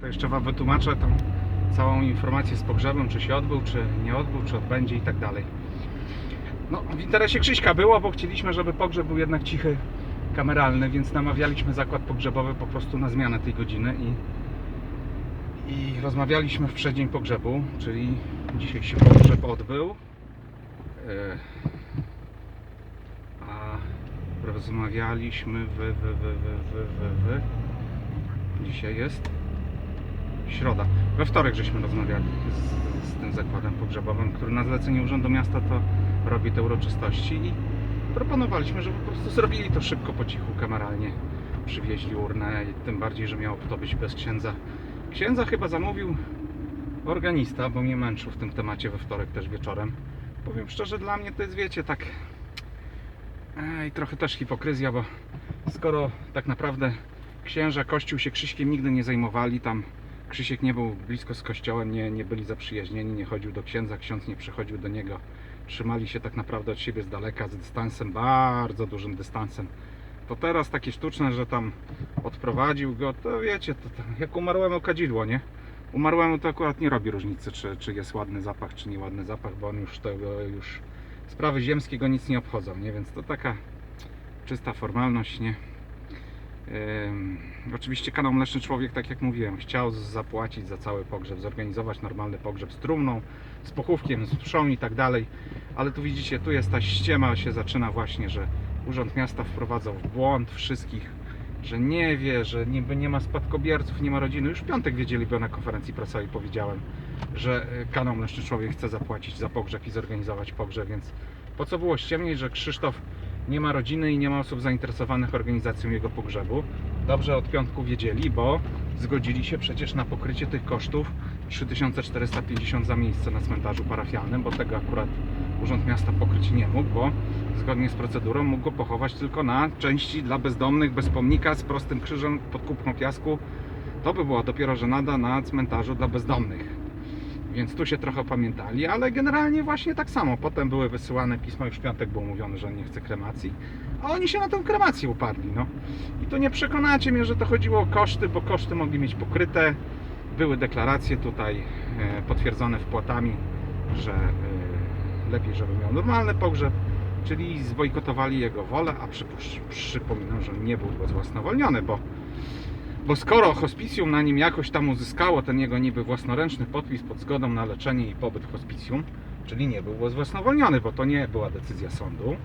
To jeszcze Wam wytłumaczę tą całą informację z pogrzebem, czy się odbył, czy nie odbył, czy odbędzie i tak dalej. No, w interesie Krzyśka było, bo chcieliśmy, żeby pogrzeb był jednak cichy, kameralny, więc namawialiśmy zakład pogrzebowy po prostu na zmianę tej godziny i, i rozmawialiśmy w przeddzień pogrzebu, czyli dzisiaj się pogrzeb odbył. E, A rozmawialiśmy w, w, w, w, w, w, w. Dzisiaj jest środa. We wtorek żeśmy rozmawiali z, z tym zakładem pogrzebowym, który na zlecenie Urzędu Miasta to robi te uroczystości i proponowaliśmy, żeby po prostu zrobili to szybko, po cichu, kameralnie. Przywieźli urnę, i tym bardziej, że miało to być bez księdza. Księdza chyba zamówił organista, bo mnie męczył w tym temacie we wtorek też wieczorem. Powiem szczerze, dla mnie to jest, wiecie, tak Ej, trochę też hipokryzja, bo skoro tak naprawdę księża Kościół się Krzyśkiem nigdy nie zajmowali, tam Krzysiek nie był blisko z Kościołem, nie, nie byli zaprzyjaźnieni, nie chodził do księdza, ksiądz nie przychodził do niego, trzymali się tak naprawdę od siebie z daleka, z dystansem, bardzo dużym dystansem. To teraz takie sztuczne, że tam odprowadził go, to wiecie, to, to jak umarłemu kadzidło, nie? Umarłemu to akurat nie robi różnicy, czy, czy jest ładny zapach, czy nieładny zapach, bo on już tego już sprawy ziemskie go nic nie obchodzą, nie? Więc to taka czysta formalność, nie? Oczywiście kanał Mleczny Człowiek, tak jak mówiłem, chciał zapłacić za cały pogrzeb, zorganizować normalny pogrzeb z trumną, z pochówkiem, z mszą i tak dalej, ale tu widzicie, tu jest ta ściema się zaczyna właśnie, że Urząd Miasta wprowadzał w błąd wszystkich, że nie wie, że niby nie ma spadkobierców, nie ma rodziny. Już w piątek wiedzieli, bo na konferencji prasowej powiedziałem, że y, kanał Mleczny Człowiek chce zapłacić za pogrzeb i zorganizować pogrzeb, więc po co było ściemnić, że Krzysztof nie ma rodziny i nie ma osób zainteresowanych organizacją jego pogrzebu. Dobrze od piątku wiedzieli, bo zgodzili się przecież na pokrycie tych kosztów 3450 za miejsce na cmentarzu parafialnym, bo tego akurat Urząd Miasta pokryć nie mógł, bo zgodnie z procedurą mógł go pochować tylko na części dla bezdomnych, bez pomnika, z prostym krzyżem pod kupną piasku. To by była dopiero żenada na cmentarzu dla bezdomnych. Więc tu się trochę pamiętali, ale generalnie właśnie tak samo. Potem były wysyłane pisma, już w piątek było mówione, że nie chce kremacji, a oni się na tę kremację uparli. No. I tu nie przekonacie mnie, że to chodziło o koszty, bo koszty mogli mieć pokryte. Były deklaracje tutaj e, potwierdzone wpłatami, że e, lepiej, żeby miał normalny pogrzeb, czyli zbojkotowali jego wolę, a przypominam, że nie był własnowolniony, bo bo skoro hospicjum na nim jakoś tam uzyskało ten jego niby własnoręczny podpis pod zgodą na leczenie i pobyt w hospicjum, czyli nie był własnowolniony, bo to nie była decyzja sądu,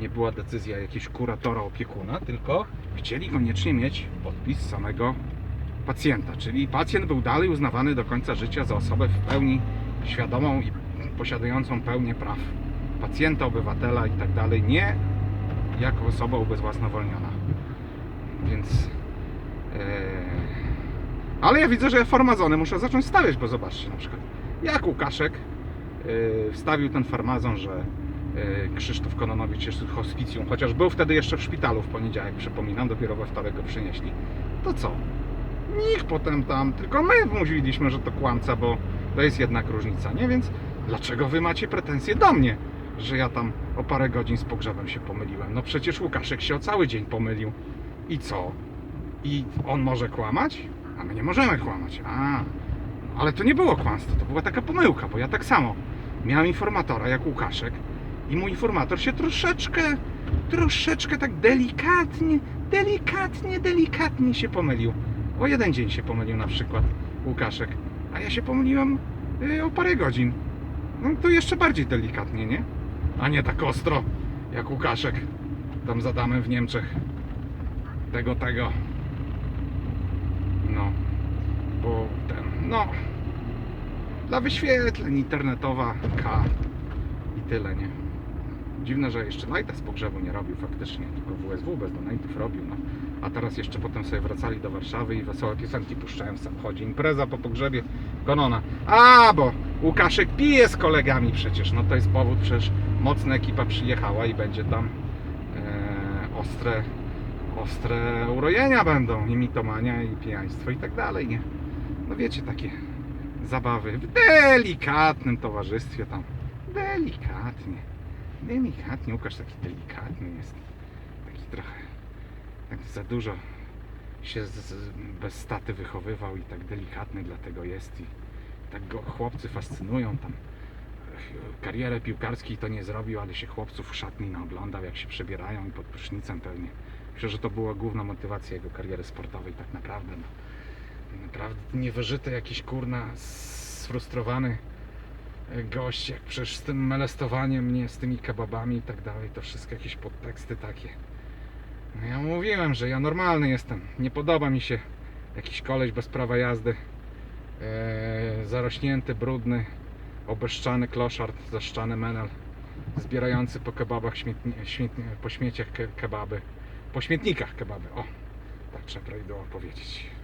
nie była decyzja jakiegoś kuratora, opiekuna, tylko chcieli koniecznie mieć podpis samego pacjenta, czyli pacjent był dalej uznawany do końca życia za osobę w pełni świadomą i posiadającą pełnię praw pacjenta, obywatela i tak dalej, nie jako osoba ubezwłasnowolniona. Więc Ale ja widzę, że farmazony muszę zacząć stawiać, bo zobaczcie na przykład, jak Łukaszek eee, wstawił ten farmazon, że eee, Krzysztof Kononowicz jest w hospicjum, chociaż był wtedy jeszcze w szpitalu w poniedziałek, przypominam, dopiero we wtorek go przynieśli. To co? Nikt potem tam, tylko my mówiliśmy, że to kłamca, bo to jest jednak różnica, nie? Więc dlaczego wy macie pretensje do mnie, że ja tam o parę godzin z pogrzebem się pomyliłem? No przecież Łukaszek się o cały dzień pomylił. I co? I on może kłamać, a my nie możemy kłamać. A, ale to nie było kłamstwo, to była taka pomyłka, bo ja tak samo miałem informatora jak Łukaszek i mój informator się troszeczkę, troszeczkę tak delikatnie, delikatnie, delikatnie się pomylił. O jeden dzień się pomylił na przykład Łukaszek, a ja się pomyliłem y, o parę godzin. No to jeszcze bardziej delikatnie, nie? A nie tak ostro jak Łukaszek tam za damę w Niemczech. Tego, tego. No, bo ten, no, dla wyświetleń internetowa K i tyle, nie? Dziwne, że jeszcze Lighta z pogrzebu nie robił faktycznie, tylko WSW bez donatów robił, no. A teraz jeszcze potem sobie wracali do Warszawy i wesołe piosenki puszczałem w samochodzie. Impreza po pogrzebie Konona. A, bo Łukaszek pije z kolegami przecież, no to jest powód, przecież mocna ekipa przyjechała i będzie tam e, ostre ostre urojenia będą, i mitomania, i pijaństwo i tak dalej, nie? No wiecie, takie zabawy w delikatnym towarzystwie tam. Delikatnie. Delikatnie. Łukasz taki delikatny jest. Taki trochę, tak za dużo się z, z, bez staty wychowywał i tak delikatny dlatego jest i tak go chłopcy fascynują tam. Karierę piłkarskiej to nie zrobił, ale się chłopców w szatni naoglądał, jak się przebierają i pod prysznicem pewnie. Myślę, że to była główna motywacja jego kariery sportowej tak naprawdę. No. Naprawdę niewyżyty jakiś kurna, sfrustrowany gość, jak przecież z tym molestowaniem mnie, z tymi kebabami i tak dalej, to wszystko jakieś podteksty takie. No ja mówiłem, że ja normalny jestem. Nie podoba mi się jakiś koleś bez prawa jazdy. Eee, zarośnięty, brudny, obeszczany kloszard, zaszczany menel, zbierający po kebabach śmietni, śmietni, po śmieciach ke, kebaby. Po śmietnikach kebaby. O, tak trzeba prawidłowo powiedzieć.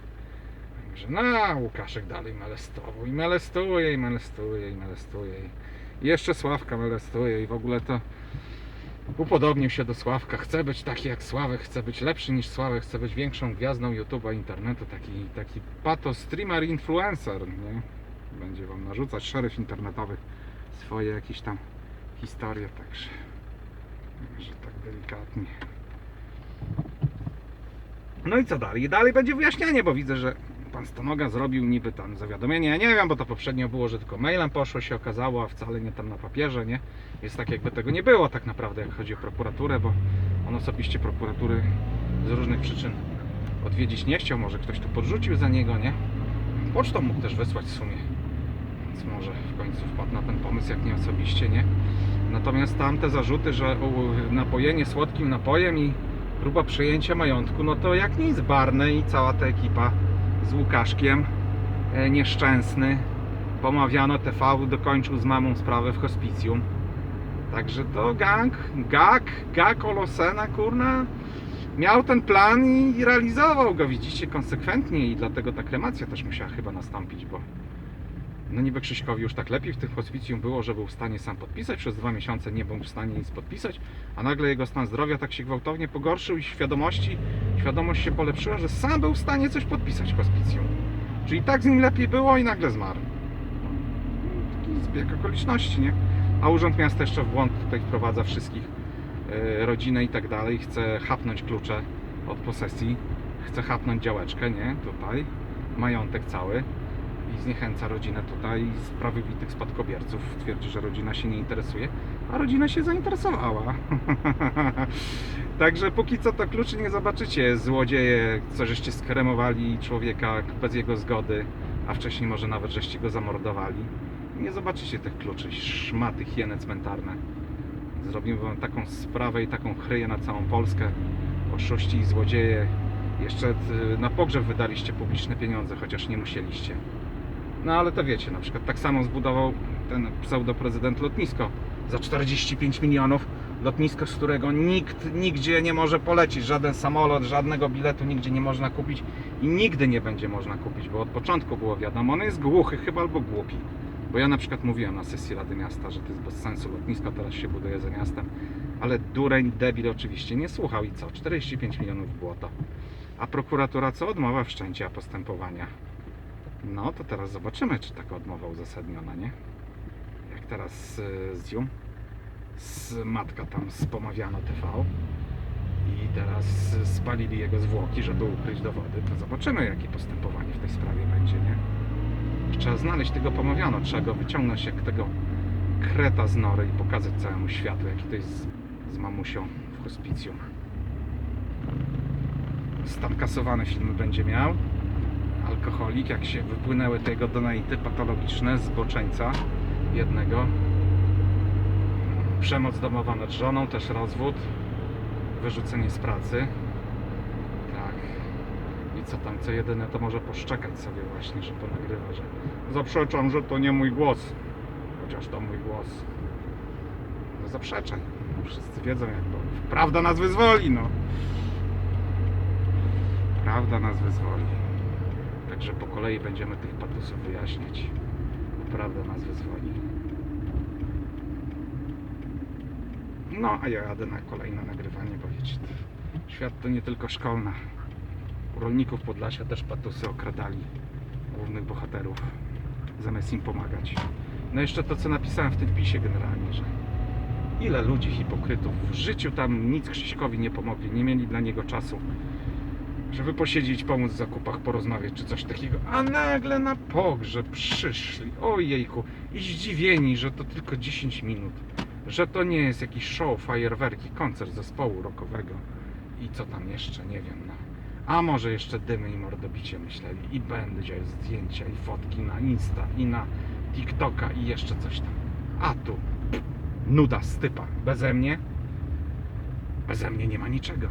Także no, Łukaszek dalej molestował i molestuje, i i. I jeszcze Sławka molestuje i w ogóle to upodobnił się do Sławka. Chce być taki jak Sławek, chce być lepszy niż Sławek, chce być większą gwiazdą YouTube'a, internetu, taki, taki pato streamer, influencer, nie? Będzie wam narzucać szeryf internetowy swoje jakieś tam historie, także, że tak delikatnie. No i co dalej? Dalej będzie wyjaśnianie, bo widzę, że pan Stanoga zrobił niby tam zawiadomienie. Ja nie wiem, bo to poprzednio było, że tylko mailem poszło, się okazało, a wcale nie tam na papierze, nie? Jest tak, jakby tego nie było tak naprawdę, jak chodzi o prokuraturę, bo on osobiście prokuratury z różnych przyczyn odwiedzić nie chciał. Może ktoś tu podrzucił za niego, nie? Pocztą mógł też wysłać w sumie. Więc może w końcu wpadł na ten pomysł, jak nie osobiście, nie? Natomiast tamte zarzuty, że napojenie słodkim napojem i próba przejęcia majątku, no to jak nic Barney i cała ta ekipa z Łukaszkiem e, nieszczęsny. Pomawiano TV dokończył z mamą sprawę w hospicjum. Także to gang gag, gag Olosena kurna. Miał ten plan i, realizował go. Widzicie konsekwentnie i dlatego ta kremacja też musiała chyba nastąpić bo no niby Krzyśkowi już tak lepiej w tym hospicjum było, że był w stanie sam podpisać. Przez dwa miesiące nie był w stanie nic podpisać, a nagle jego stan zdrowia tak się gwałtownie pogorszył i świadomości, świadomość się polepszyła, że sam był w stanie coś podpisać hospicjum. Czyli tak z nim lepiej było i nagle zmarł. Taki zbieg okoliczności, nie? A Urząd Miasta jeszcze w błąd tutaj wprowadza wszystkich, e, rodzinę i tak dalej. Chce chapnąć klucze od posesji, chce chapnąć działeczkę, nie? Tutaj, majątek cały i zniechęca rodzinę tutaj z prawowitych spadkobierców. Twierdzi, że rodzina się nie interesuje, a rodzina się zainteresowała. Także póki co to kluczy nie zobaczycie. Złodzieje, co żeście skremowali człowieka bez jego zgody, a wcześniej może nawet żeście go zamordowali. Nie zobaczycie tych kluczy, szmaty, hieny cmentarne. Zrobimy wam taką sprawę i taką chryję na całą Polskę. Oszuści i złodzieje. Jeszcze y, na pogrzeb wydaliście publiczne pieniądze, chociaż nie musieliście. No ale to wiecie, na przykład tak samo zbudował ten pseudoprezydent lotnisko za 45 milionów. Lotnisko, z którego nikt nigdzie nie może polecieć, żaden samolot, żadnego biletu nigdzie nie można kupić i nigdy nie będzie można kupić, bo od początku było wiadomo, on jest głuchy chyba albo głupi. Bo ja na przykład mówiłem na sesji Rady Miasta, że to jest bez sensu lotnisko, teraz się buduje za miastem, ale dureń, debil oczywiście nie słuchał i co? 45 milionów było to. A prokuratura co? Odmowa wszczęcia postępowania. No to teraz zobaczymy, czy taka odmowa uzasadniona, nie? Jak teraz y, z Zium, z matka tam spomawiano TV i teraz spalili jego zwłoki, żeby ukryć dowody, to zobaczymy, jakie postępowanie w tej sprawie będzie, nie? Trzeba znaleźć tego pomawiano, trzeba go wyciągnąć jak tego kreta z nory i pokazać całemu światu, jaki to jest z, z mamusią w hospicjum. Stan kasowany film będzie miał alkoholik, jak się wypłynęły te jego donaty patologiczne z boczeńca jednego. Przemoc domowa nad żoną, też rozwód, wyrzucenie z pracy. Tak. I co tam, co jedyne, to może poszczekać sobie właśnie, że ponagrywa, że zaprzeczam, że to nie mój głos. Chociaż to mój głos. No zaprzeczaj. Wszyscy wiedzą jak to. Prawda nas wyzwoli, no. Prawda nas wyzwoli. Także po kolei będziemy tych patusów wyjaśniać. Prawda nas wyzwoli. No, a ja jadę na kolejne nagrywanie, bo wiecie, świat to nie tylko szkolna. U rolników Podlasia też patusy okradali głównych bohaterów, zamiast im pomagać. No jeszcze to, co napisałem w tym pisie generalnie, że ile ludzi hipokrytów w życiu tam nic Krzyśkowi nie pomogli, nie mieli dla niego czasu żeby posiedzieć, pomóc w zakupach, porozmawiać czy coś takiego, a nagle na pogrzeb przyszli, ojejku, i zdziwieni, że to tylko 10 minut, że to nie jest jakiś show, fajerwerki, koncert zespołu rockowego i co tam jeszcze, nie wiem, no. A może jeszcze dymy i mordobicie myśleli i będzie zdjęcia i fotki na Insta i na TikToka i jeszcze coś tam. A tu nuda stypa. Beze mnie? Beze mnie nie ma niczego.